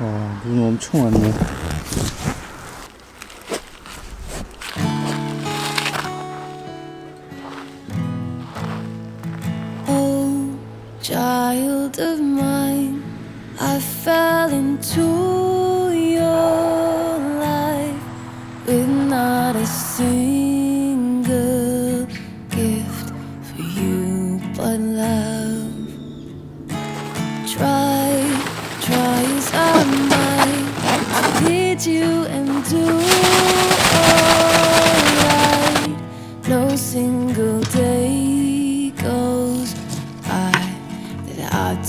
와, 눈 엄청 왔네.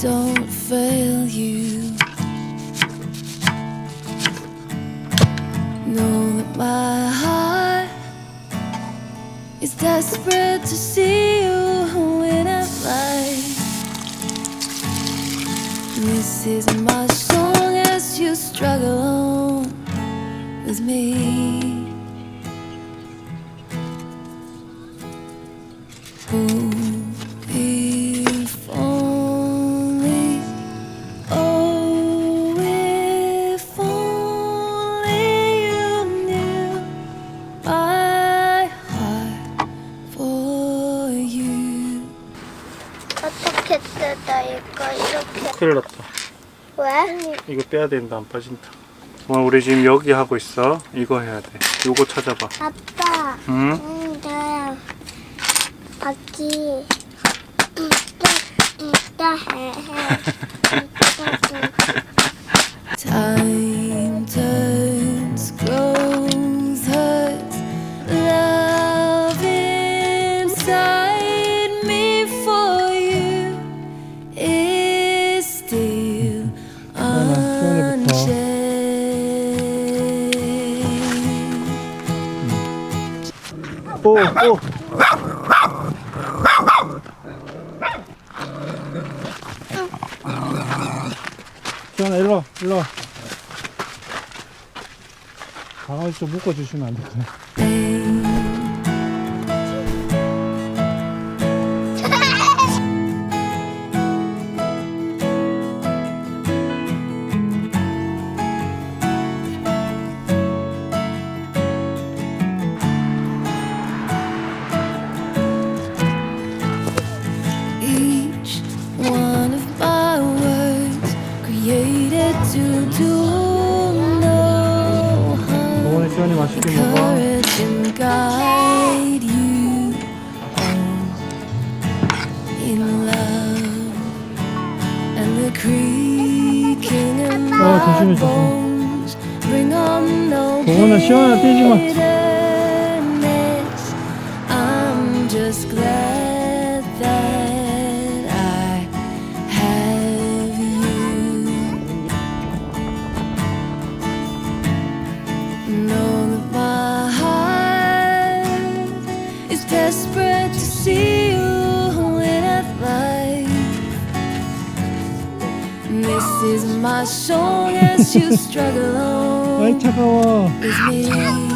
Don't fail you. Know that my heart is desperate to see you win at life. This is my song as you struggle on with me. 어떻게 뜯어 이거 이렇게 큰일 났다. 왜? 이거 빼야 된다, 안 빠진다. 어, 우리 지금 여기 하고 있어. 이거 해야 돼. 요거 찾아봐. 아빠 응? 근데 아기 이따 이따 해 Time 지원아, 일로 와, 일로 와. 강아지 좀 묶어주시면 안 될까요? the creaking of 어, my 조심해, 조심. bones bring on no 동원아, 시원아, 뛰지 마. bitterness. I'm just glad that I have you. Know that my heart is desperate to see This is my song as you struggle 아이, on 차가워. with me.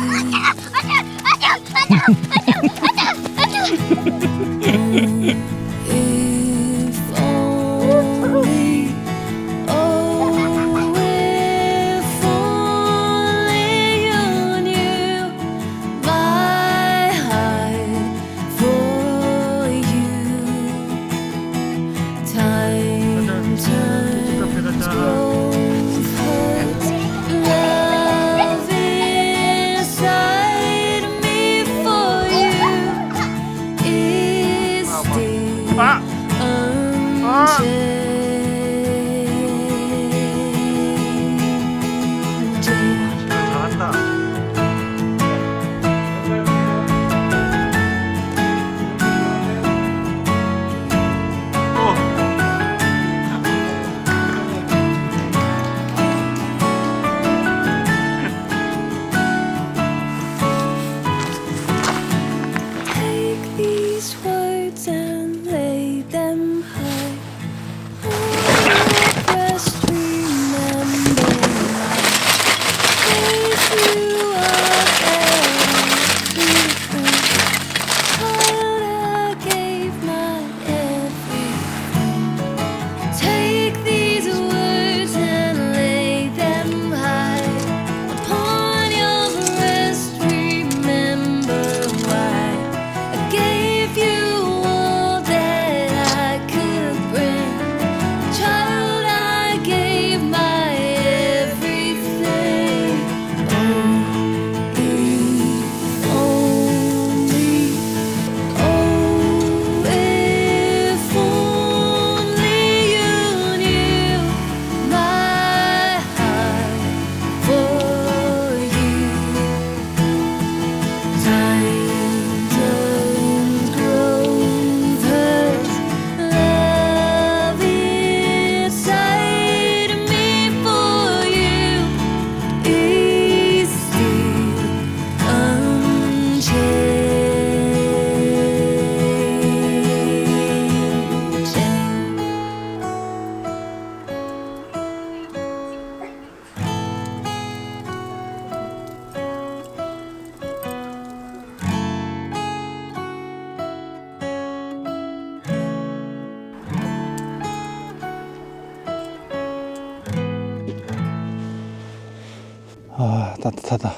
따뜻하다.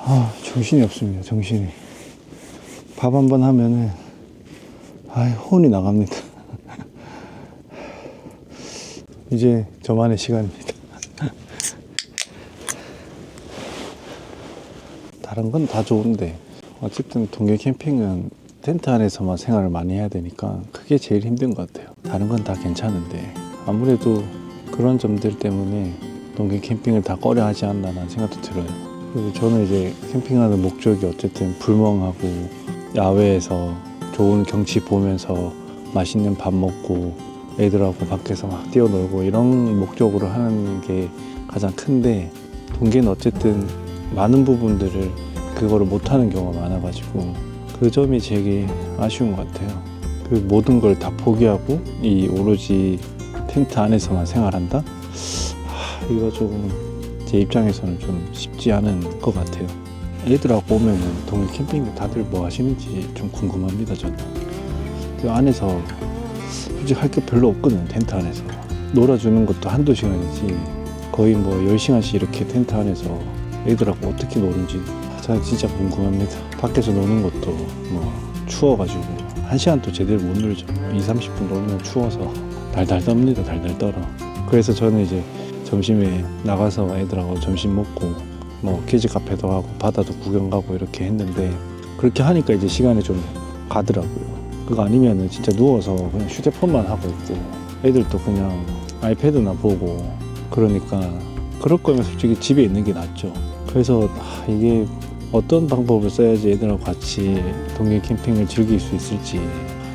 아, 정신이 없습니다. 정신이. 밥 한 번 하면은 아, 혼이 나갑니다. 이제 저만의 시간입니다. 다른 건 다 좋은데 어쨌든 동계 캠핑은 텐트 안에서만 생활을 많이 해야 되니까 그게 제일 힘든 것 같아요. 다른 건 다 괜찮은데 아무래도 그런 점들 때문에 동계 캠핑을 다 꺼려 하지 않나라는 생각도 들어요. 그래서 저는 이제 캠핑하는 목적이 어쨌든 불멍하고 야외에서 좋은 경치 보면서 맛있는 밥 먹고 애들하고 밖에서 막 뛰어놀고 이런 목적으로 하는 게 가장 큰데 동계는 어쨌든 많은 부분들을 그거를 못하는 경우가 많아가지고 그 점이 되게 아쉬운 것 같아요. 그 모든 걸 다 포기하고 이 오로지 텐트 안에서만 생활한다? 하, 이거 조금 제 입장에서는 좀 쉽지 않은 것 같아요. 애들하고 오면은 동네 캠핑 다들 뭐 하시는지 좀 궁금합니다, 저는. 그 안에서 솔직히 할 게 별로 없거든, 텐트 안에서. 놀아주는 것도 한두 시간이지. 거의 뭐 10시간씩 이렇게 텐트 안에서 애들하고 어떻게 노는지 저는 진짜 궁금합니다. 밖에서 노는 것도 뭐 추워가지고 한 시간도 제대로 못 놀죠. 2, 30분 놀면 추워서 달달 떱니다. 달달 떨어. 그래서 저는 이제 점심에 나가서 애들하고 점심 먹고 뭐 키즈 카페도 하고 바다도 구경 가고 이렇게 했는데 그렇게 하니까 이제 시간이 좀 가더라고요. 그거 아니면은 진짜 누워서 그냥 휴대폰만 하고 있고 애들도 그냥 아이패드나 보고 그러니까 그럴 거면 솔직히 집에 있는 게 낫죠. 그래서 아, 이게 어떤 방법을 써야지 애들하고 같이 동계 캠핑을 즐길 수 있을지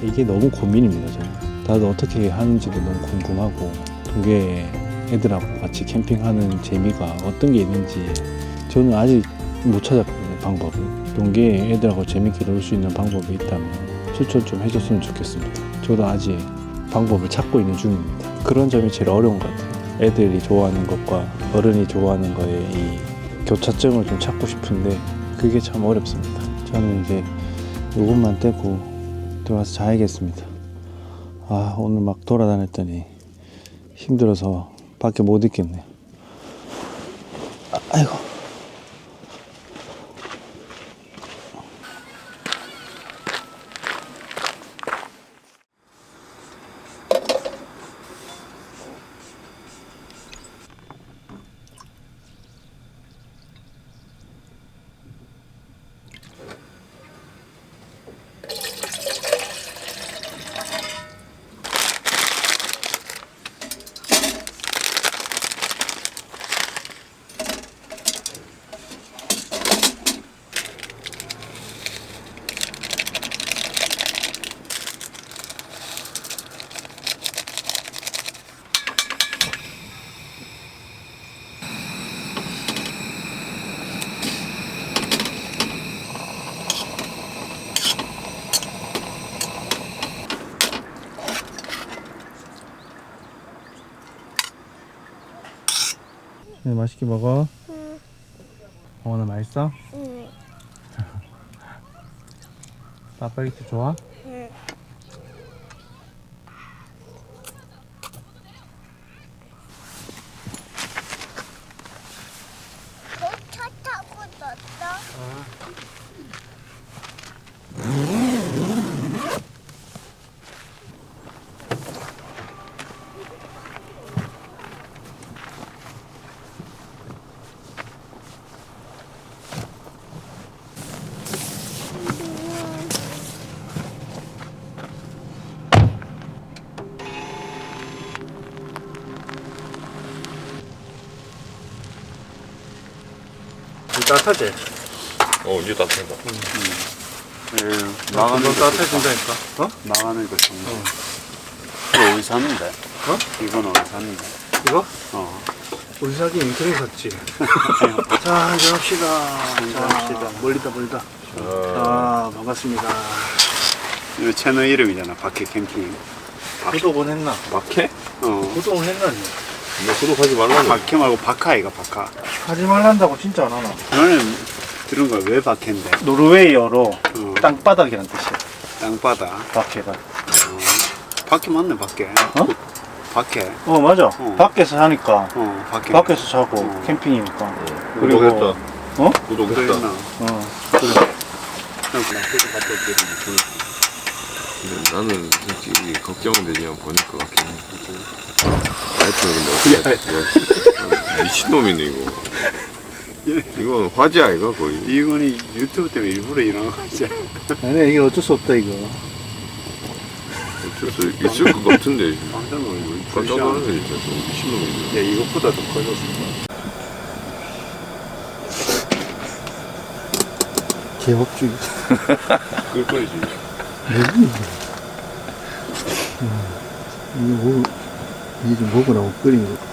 이게 너무 고민입니다. 저는. 나도 어떻게 하는지도 너무 궁금하고 동계 애들하고 같이 캠핑하는 재미가 어떤 게 있는지 저는 아직 못 찾았거든요. 방법을. 동계 애들하고 재밌게 놀 수 있는 방법이 있다면 추천 좀 해줬으면 좋겠습니다. 저도 아직 방법을 찾고 있는 중입니다. 그런 점이 제일 어려운 것 같아요. 애들이 좋아하는 것과 어른이 좋아하는 거에 이 교차점을 좀 찾고 싶은데 그게 참 어렵습니다. 저는 이제 요것만 떼고 들어가서 자야겠습니다. 아 오늘 막 돌아다녔더니 힘들어서 밖에 못 있겠네요. 아, 아이고. 네, 맛있게 먹어. 응. 오늘 맛있어? 응. 짜파게티 좋아? 응. 따뜻하지? 어 이제 따뜻하다 예, 나가면 나가는 따뜻해진다니까. 어? 나가는 거 좀. 이거 어디 샀는데? 어? 이건 어디 샀는데? 이거? 어. 우리 사기 인터넷 샀지. 자, 한잔합시다. 한잔합시다. 멀리다, 멀리다. 아, 반갑습니다. 이거 채널 이름이잖아. 바퀴 캠핑. 구독은 했나? 바퀴? 어. 구독을 했나니? 너 구독하지 말라니 바퀴 말고 바카이가 바카. 하지 말란다고 진짜 안 하나? 너는 들은 거야. 왜 바퀴인데? 노르웨이어로 어. 땅바닥이란 뜻이야. 땅바다. 바퀴가. 바퀴 맞네, 바퀴. 어? 밖에. 어 맞아. 어. 밖에서 하니까 어, 밖에. 밖에서 자고 어. 캠핑이니까. 그리고 구독했다. 어? 구독했다. 그랬나? 어. 근데 나는 솔직히 걱정되지만 보니까 같긴 해. 와이프는 근데 어떻게 야, 미친놈이네 이거. 이건 화제야 이거 거의. 이건이 유튜브 때문에 일부러 이런 거 같지. 아니 이게 어쩔 수 없다 이거. 어쩔 수 있을 것 같은데. 깜짝 놀랐네. 깜짝 놀랐네 진짜 좀 미친놈이네. 야, 이것보다 더 커졌어. 개업주의. 끌 거지. 뭐 이게 좀 먹으라고 끓인 거.